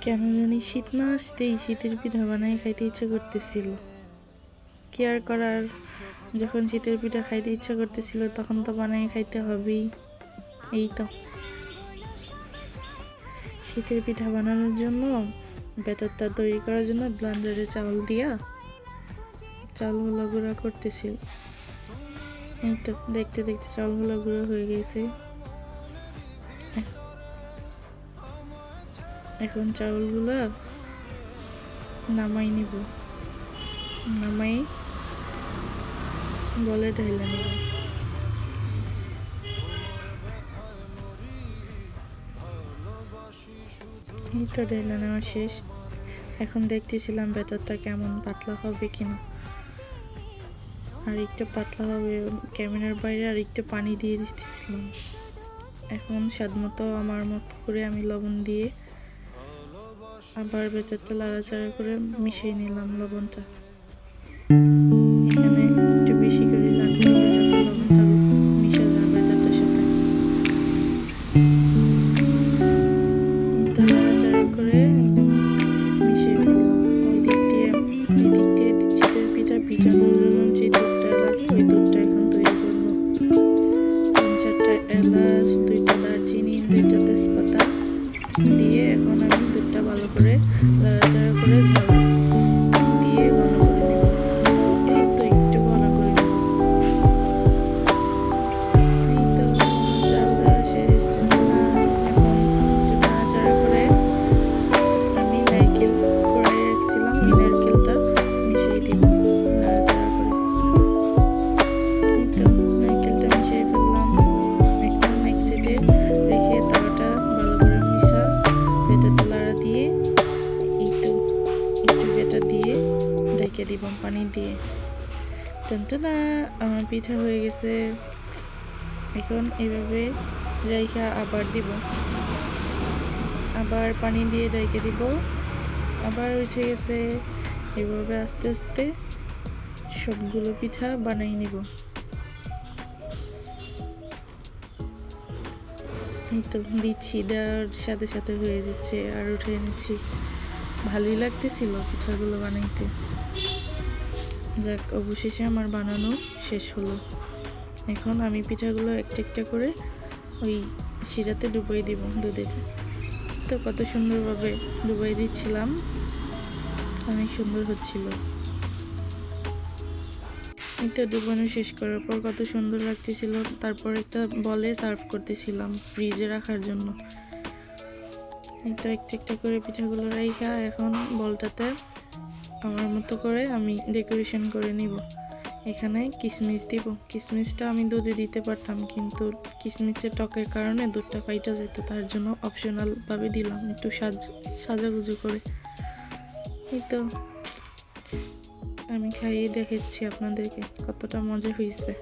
কেন জানি শীত না আসতেই শীতের পিঠা বানাই খাইতে ইচ্ছা করতেছিল। কি আর করার? যখন শীতের পিঠা খাইতে ইচ্ছা করতেছিল, তখন তো বানাই খাইতে হবেই। এই তো। শীতের পিঠা বানানোর জন্য ব্যাটারটা তৈরি করার জন্য ব্লান্ডারে চাউল দিয়া চাউলগুলো গুঁড়া করতেছিল। এই তো, দেখতে দেখতে চাউলগুলো গুঁড়ো হয়ে গেছে। এখন চাউলগুলো নামাই নিব। নামাই বলে ঢেলে নিব। এই তো ঢেলে নেওয়া শেষ। এখন দেখতেছিলাম ব্যাটারটা কেমন, পাতলা হবে কিনা। আর একটু পাতলা হবে, ক্যামেরার বাইরে আর একটু পানি দিয়ে দিতেছিলাম। এখন স্বাদ মতো আমার মতো করে আমি লবণ দিয়ে আবার বেচারটা লাড়াচাড়া করে মিশিয়ে নিলাম লবণটা। এখানে একটু বেশি করে যাতে লবণটা মিশে সাথে। নাড়াচাড়া করে পিঠা এখন চারটা এলাচ, দুইটা দুইটা তেজপাতা দিয়ে এখন আমি নাড়াচাড়া করে ঢেকে দিব পানি দিয়ে। টানটানা আমার পিঠা হয়ে গেছে। এখন এইভাবে রেখা আবার দিব। আবার পানি দিয়ে ঢেকে দিব। আবার উঠে গেছে। এভাবে আস্তে আস্তে সবগুলো পিঠা বানাই নিব। এই তো দিচ্ছি, দেওয়ার সাথে সাথে হয়ে যাচ্ছে। আর উঠে নিচ্ছি। ভালোই লাগতেছিল পিঠাগুলো বানাইতে। যাক, অবশেষে আমার বানানো শেষ হলো। এখন আমি পিঠাগুলো একটা একটা করে ওই শিরাতে ডুবাই দিব দুধের। তো কত সুন্দরভাবে ডুবাই দিচ্ছিলাম, অনেক সুন্দর হচ্ছিল। তো ডুবানো শেষ করার পর কত সুন্দর লাগতেছিল। তারপর একটা বলে সার্ভ করতেছিলাম ফ্রিজে রাখার জন্য। এই তো একটা একটা করে পিঠাগুলো রাইখা, এখন বলটাতে আমার মতো করে আমি ডেকোরেশন করে নিব। এখানে কিশমিশ দিব। কিশমিশটা আমি দুধে দিতে পারতাম, কিন্তু কিশমিশের টকের কারণে দুধটা পাইটা যেত, তার জন্য অপশনালভাবে দিলাম একটু সাজ, সাজাগুজু করে। এই তো আমি খাইয়ে দেখেছি আপনাদেরকে কতটা মজা হয়েছে